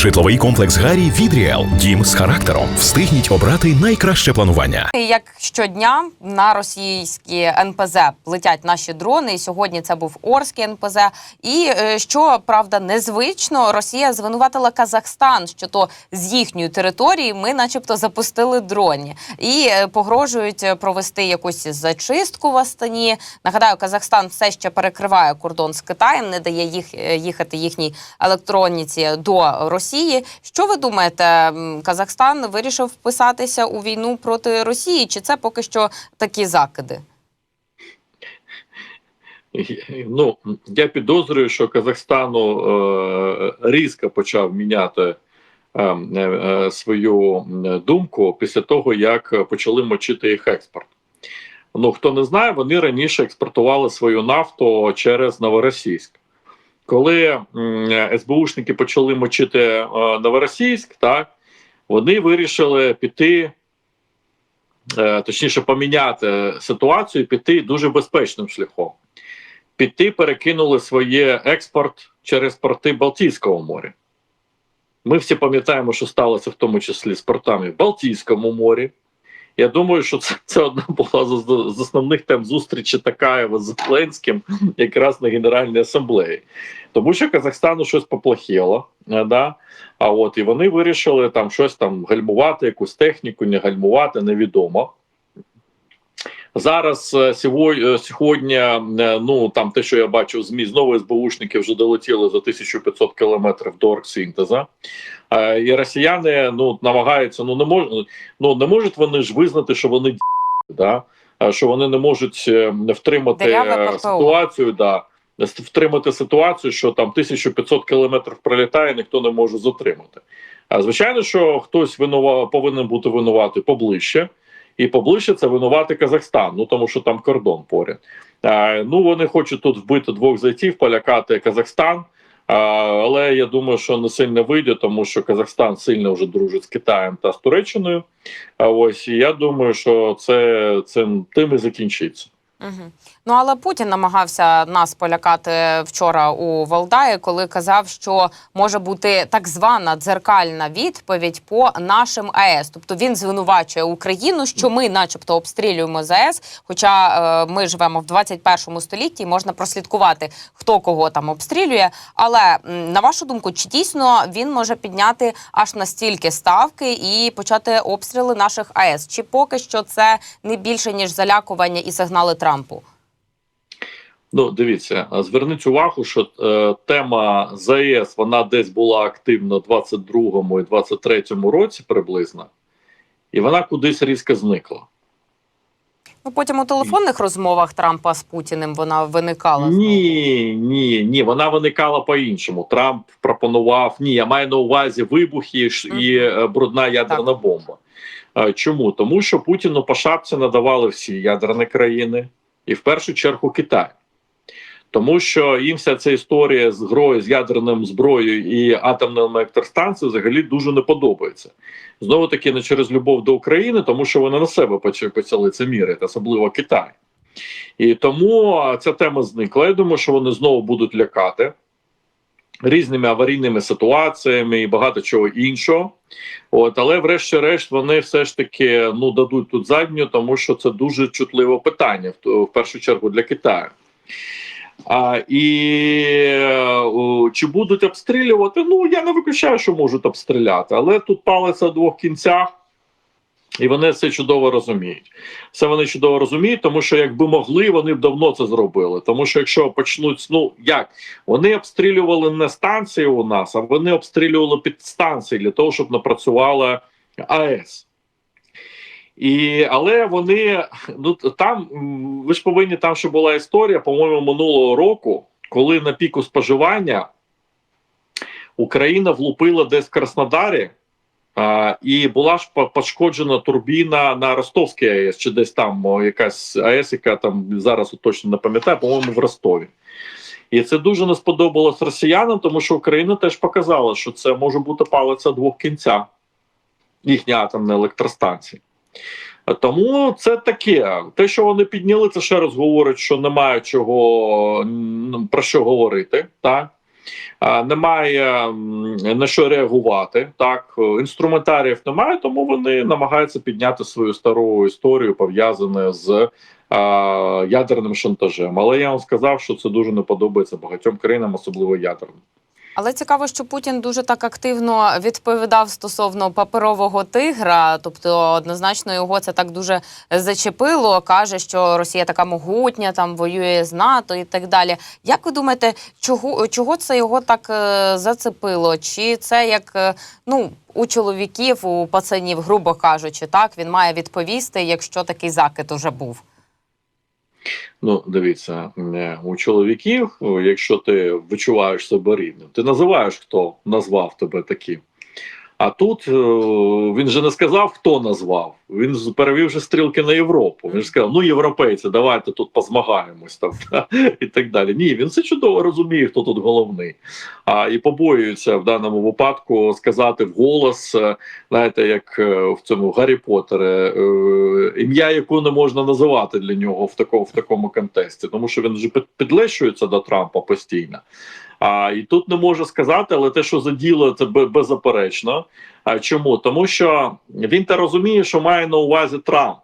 Житловий комплекс Гарі від Ріел. Дім з характером. Встигніть обрати найкраще планування. Як щодня на російські НПЗ летять наші дрони, і сьогодні це був Орський НПЗ. І е, що правда незвично, Росія звинуватила Казахстан, що то з їхньої території ми, начебто, запустили дроні і е, погрожують провести якусь зачистку в Астані. Нагадаю, Казахстан все ще перекриває кордон з Китаєм, не дає їх е, їхати їхній електроніці до Росії. Що ви думаєте, Казахстан вирішив вписатися у війну проти Росії? Чи це поки що такі закиди? Ну, я підозрюю, що Казахстану е, різко почав міняти е, е, свою думку після того, як почали мочити їх експорт. Ну, хто не знає, вони раніше експортували свою нафту через Новоросійськ. Коли СБУшники почали мочити е, Новоросійськ, так, вони вирішили піти, е, точніше, поміняти ситуацію, піти дуже безпечним шляхом піти перекинули своє експорт через порти Балтійського моря. Ми всі пам'ятаємо, що сталося в тому числі з портами в Балтійському морі. Я думаю, що це, це одна була з, з основних тем зустрічі Такаєва з Зеленським якраз на Генеральній асамблеї. Тому що Казахстану щось поплохіло, е, да? а от і вони вирішили там щось там гальмувати, якусь техніку, не гальмувати, невідомо. Зараз е, сьогодні, е, сьогодні, ну там те, що я бачив, змі знову СБУшники вже долетіли за 1500 кілометрів до оргсинтеза. Е, І росіяни ну намагаються, ну не можуть, ну не можуть вони ж визнати, що вони да? що вони не можуть е, втримати е, ситуацію. Да, втримати ситуацію, що там 1500 кілометрів пролітає, ніхто не може затримати. А звичайно, що хтось винува повинен бути винуватий поближче. І поближче це винувати Казахстан, ну тому що там кордон поряд. А, ну вони хочуть тут вбити двох зайців, полякати Казахстан. Але я думаю, що не сильно вийде, тому що Казахстан сильно вже дружить з Китаєм та з Туреччиною. А ось і я думаю, що це, це тим і закінчиться. Угу. Ну але Путін намагався нас полякати вчора у Валдаї, коли казав, що може бути так звана дзеркальна відповідь по нашим АЕС. Тобто він звинувачує Україну, що ми, начебто, обстрілюємо ЗАЕС. Хоча е, ми живемо в 21 столітті, і можна прослідкувати, хто кого там обстрілює. Але на вашу думку, чи дійсно він може підняти аж настільки ставки і почати обстріли наших АЕС? Чи поки що це не більше ніж залякування і сигнали Трампу? Ну, дивіться, зверніть увагу, що е, тема ЗАЕС вона десь була активна в 22-му і 23-му році приблизно, і вона кудись різко зникла. Ну потім у телефонних розмовах Трампа з Путіним вона виникала. Ні, ні, ні, вона виникала по-іншому. Трамп пропонував ні, я маю на увазі вибухи і е, брудна ядерна бомба. Е, Чому? Тому що Путіну по шапці надавали всі ядерні країни, і в першу чергу Китай. Тому що їм вся ця історія з грою з ядерним зброєю і атомними електростанціями взагалі дуже не подобається. Знову таки не через любов до України, тому що вони на себе почали це мірити, особливо Китай. І тому ця тема зникла. Я думаю, що вони знову будуть лякати різними аварійними ситуаціями і багато чого іншого. От, але, врешті-решт, вони все ж таки ну дадуть тут задню, тому що це дуже чутливе питання, в, першу чергу для Китаю. А, і е, о, чи будуть обстрілювати? Ну я не виключаю, що можуть обстріляти, але тут палиться в двох кінцях, і вони це чудово розуміють. Це вони чудово розуміють, тому що якби могли, вони б давно це зробили. Тому що якщо почнуть, ну як вони обстрілювали не станції у нас, а вони обстрілювали підстанції для того, щоб не працювала АЕС. І, але вони ну там ви ж повинні там, що була історія, по-моєму, минулого року, коли на піку споживання Україна влупила десь в Краснодарі, і була ж пошкоджена турбіна на Ростовській АЕС, чи десь там якась АЕС, яка там зараз точно не пам'ятаю, по-моєму, в Ростові. І це дуже не сподобалось росіянам, тому що Україна теж показала, що це може бути палиця двох кінця їхня атомна електростанція. Тому це таке. Те, що вони підняли, це ще раз говорить, що немає чого про що говорити. Так? Немає на що реагувати. Так, інструментаріїв немає, тому вони намагаються підняти свою стару історію, пов'язану з ядерним шантажем. Але я вам сказав, що це дуже не подобається багатьом країнам, особливо ядерним. Але цікаво, що Путін дуже так активно відповідав стосовно паперового тигра. Тобто, однозначно його це так дуже зачепило. каже, що Росія така могутня, там воює з НАТО і так далі. Як ви думаєте, чого, чого це його так е, зацепило? Чи це як е, ну у чоловіків, у пацанів, грубо кажучи, так він має відповісти, якщо такий закид уже був? Ну, дивіться, е, у чоловіків, якщо ти відчуваєш себе рівним, ти називаєш, хто назвав тебе таким. А тут е, він же не сказав, хто назвав. Він перевів же стрілки на Європу. Він ж сказав: ну, європейці, давайте тут позмагаємось там та, і так далі. Ні, він це чудово розуміє, хто тут головний. А і побоюється в даному випадку сказати вголос, е, знаєте, як е, в цьому Гаррі Поттері, ім'я, яку не можна називати для нього в такому в такому контексті, тому що він вже під- підлещується до Трампа постійно. А і тут не може сказати, але те, що за діло, це беззаперечно. А чому? Тому що він та розуміє, що має на увазі Трамп.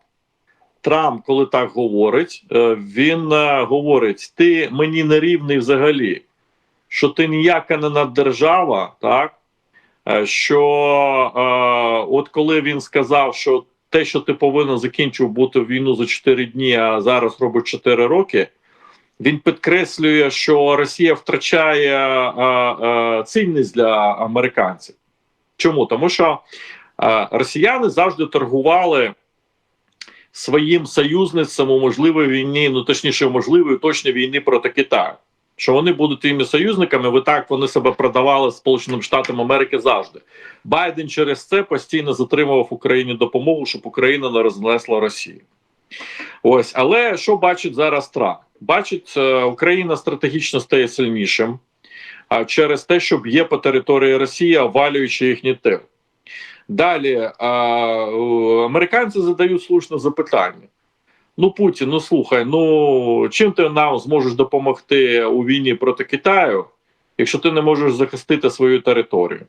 Трамп, коли так говорить, е, він е, говорить: ти мені не рівний взагалі, що ти ніяка не наддержава, так? Е, Що е, от коли він сказав, що те, що ти повинен закінчив бути війну за 4 дні, а зараз робить 4 роки. Він підкреслює, що Росія втрачає е, е, цінність для американців. Чому? Тому що е, росіяни завжди торгували своїм союзництвом у можливій війні, ну точніше, можливої точній війни проти Китаю. Що вони будуть тими союзниками, ви так вони себе продавали Сполученим Штатам Америки завжди. Байден через це постійно затримував Україні допомогу, щоб Україна не рознесла Росію. Ось, але що бачить зараз Трамп? Бачить, е, Україна стратегічно стає сильнішим через те, що б'є по території Росії, обвалюючи їхній тил. Далі е, американці задають слушне запитання. Ну, Путін, ну слухай, ну чим ти нам зможеш допомогти у війні проти Китаю, якщо ти не можеш захистити свою територію?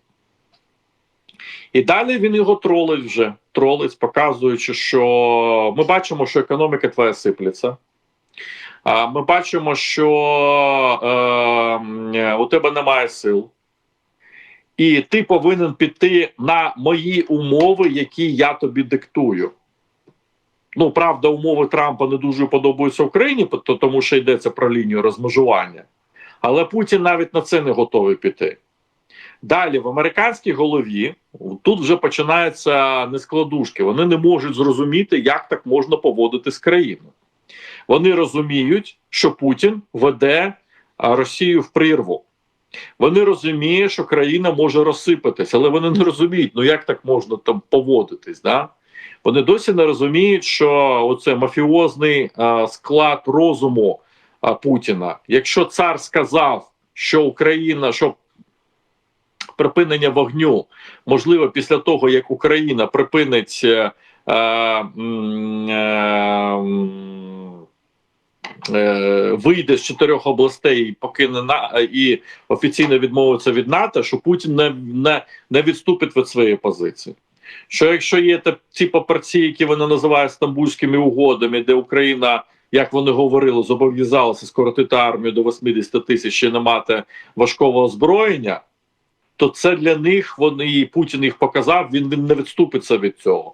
І далі він його тролить вже, тролить, показуючи, що ми бачимо, що економіка твоя сипляться. Ми бачимо, що е, у тебе немає сил, і ти повинен піти на мої умови, які я тобі диктую. Ну, правда, умови Трампа не дуже подобаються Україні, тому що йдеться про лінію розмежування. Але Путін навіть на це не готовий піти. Далі в американській голові тут вже починаються нескладушки. Вони не можуть зрозуміти, як так можна поводити з країною. Вони розуміють, що Путін веде Росію в прірву. Вони розуміють, що країна може розсипатись, але вони не розуміють, ну як так можна там поводитись. Да? Вони досі не розуміють, що оце мафіозний а, склад розуму а, Путіна. Якщо цар сказав, що Україна, що припинення вогню можливо після того, як Україна припинить е, вийде з чотирьох областей і покине на і офіційно відмовиться від НАТО, що Путін не, не, не відступить від своєї позиції. Що якщо є та- ці папірці, які вони називають стамбульськими угодами, де Україна, як вони говорили, зобов'язалася скоротити армію до 80 тисяч і не мати важкого озброєння, то це для них вони і Путін їх показав, він, він не відступиться від цього.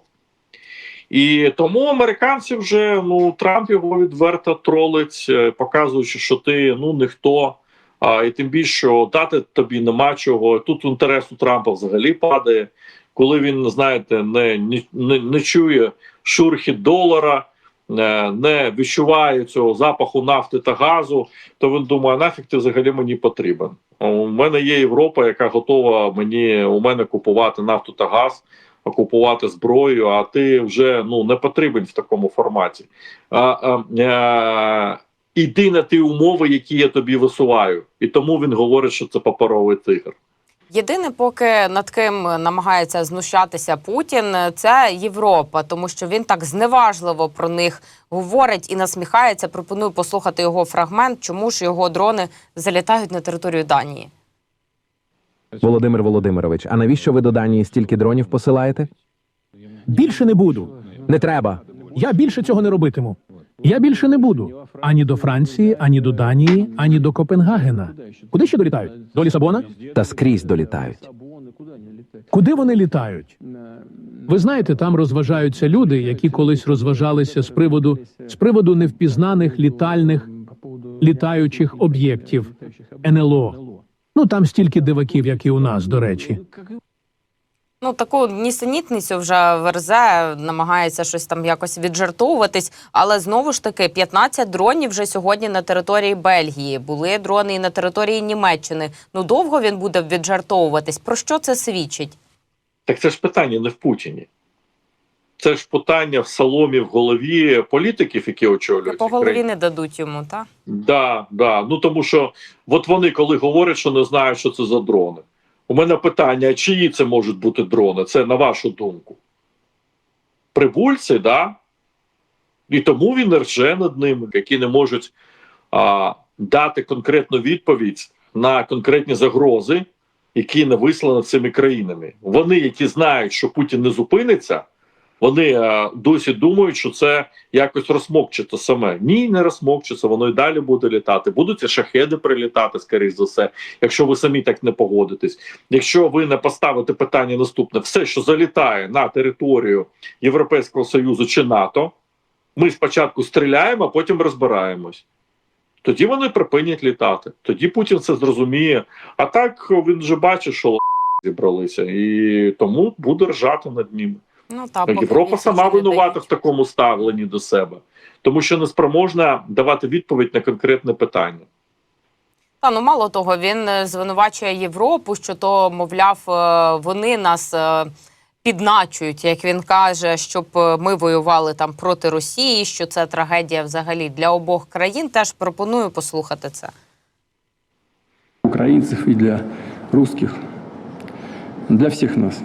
І тому американці вже ну Трамп його відверто тролить, е, показуючи, що ти ну ніхто, а і тим більше дати тобі нема чого. Тут інтерес у Трампа взагалі падає, коли він, знаєте, не, не, не чує шурхіт долара, е, не відчуває цього запаху нафти та газу, то він думає, нафіг ти взагалі мені потрібен. У мене є Європа, яка готова мені у мене купувати нафту та газ, купувати зброю. А ти вже ну не потрібен в такому форматі. А, а, а, іди на ті умови, які я тобі висуваю, і тому він говорить, що це паперовий тигр. Єдине, поки над ким намагається знущатися Путін, це Європа, тому що він так зневажливо про них говорить і насміхається. Пропоную послухати його фрагмент, чому ж його дрони залітають на територію Данії. Володимир Володимирович, а навіщо ви до Данії стільки дронів посилаєте? Більше не буду. Не треба. Я більше цього не робитиму. Я більше не буду ані до Франції, ані до Данії, ані до Копенгагена. Куди ще долітають? До Лісабона? Та скрізь долітають. Куди вони літають? Ви знаєте, там розважаються люди, які колись розважалися з приводу з приводу невпізнаних літальних літаючих об'єктів НЛО. Ну там стільки диваків, як і у нас, до речі. Ну, таку нісенітницю вже верзе, намагається щось там якось віджартовуватись. Але знову ж таки, 15 дронів вже сьогодні на території Бельгії. Були дрони і на території Німеччини. Ну довго він буде віджартовуватись. Про що це свідчить? Так це ж питання не в Путіні. Це ж питання в соломі в голові політиків, які очолюють. По голові країни. не дадуть йому, так? Да, да. Ну тому що от вони, коли говорять, що не знають, що це за дрони. У мене питання: чиї це можуть бути дрони? Це на вашу думку? Прибульці, да? І тому він рже над ними, які не можуть а, дати конкретну відповідь на конкретні загрози, які не вислані цими країнами. Вони, які знають, що Путін не зупиниться, вони е, досі думають, що це якось розмокчиться саме. Ні, не розмокчиться, воно і далі буде літати. Будуть шахеди прилітати, скоріш за все, якщо ви самі так не погодитесь. Якщо ви не поставите питання наступне, все, що залітає на територію Європейського Союзу чи НАТО, ми спочатку стріляємо, а потім розбираємось. Тоді вони припинять літати. Тоді Путін це зрозуміє. А так він вже бачить, що зібралися, і тому буде ржати над ними. Ну та Європа сама винувата в такому ставленні до себе, тому що не спроможна давати відповідь на конкретне питання. Та ну мало того, він е, звинувачує Європу, що то, мовляв, е, вони нас е, підначують, як він каже, щоб ми воювали там проти Росії, що це трагедія взагалі для обох країн. Теж пропоную послухати це. украинцев и для русских, для всех нас.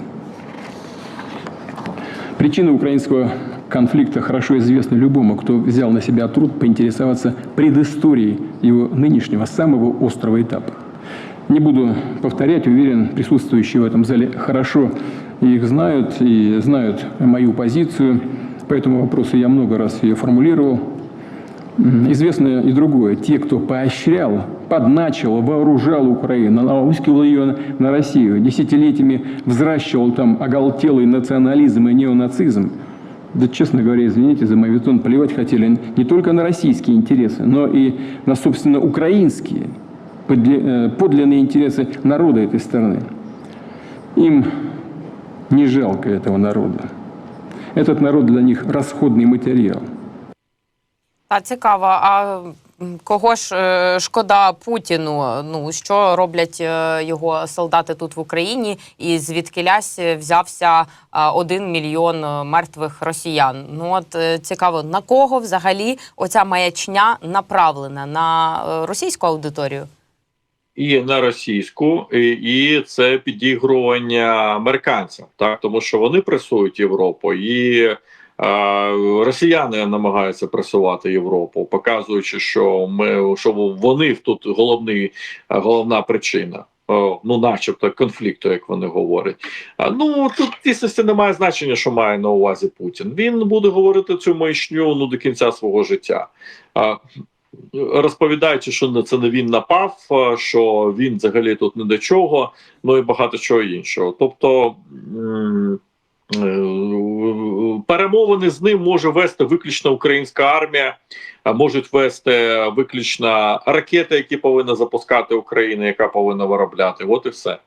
Причины украинского конфликта хорошо известны любому, кто взял на себя труд поинтересоваться предысторией его нынешнего самого острого этапа. Не буду повторять, уверен, присутствующие в этом зале хорошо их знают и знают мою позицию. По этому вопросу я много раз ее формулировал. Известно и другое. Те, кто поощрял, подначил, вооружал Украину, наускивал ее на Россию, десятилетиями взращивал там оголтелый национализм и неонацизм, да, честно говоря, извините за мой тон, плевать хотели не только на российские интересы, но и на, собственно, украинские, э, подлинные интересы народа этой страны. Им не жалко этого народа. Этот народ для них расходный материал. Та цікаво, а кого ж е, шкода Путіну? Ну що роблять е, його солдати тут в Україні, і звідкилясь взявся один мільйон е, мертвих росіян? Ну от е, цікаво, на кого взагалі оця маячня направлена на е, російську аудиторію? і на російську, і, це підігрування американцям, так тому що вони пресують Європу, і е, росіяни намагаються пресувати Європу, показуючи, що ми що вони тут головний головна причина. Ну, начебто, конфлікту, як вони говорять. Ну тут дійсності немає значення, що має на увазі Путін. Він буде говорити цю маячню ну до кінця свого життя. Розповідаючи, що це не він напав, що він взагалі тут не до чого, ну і багато чого іншого. Тобто перемовини з ним може вести виключно українська армія, можуть вести виключно ракети, які повинна запускати Україна, яка повинна виробляти. От і все.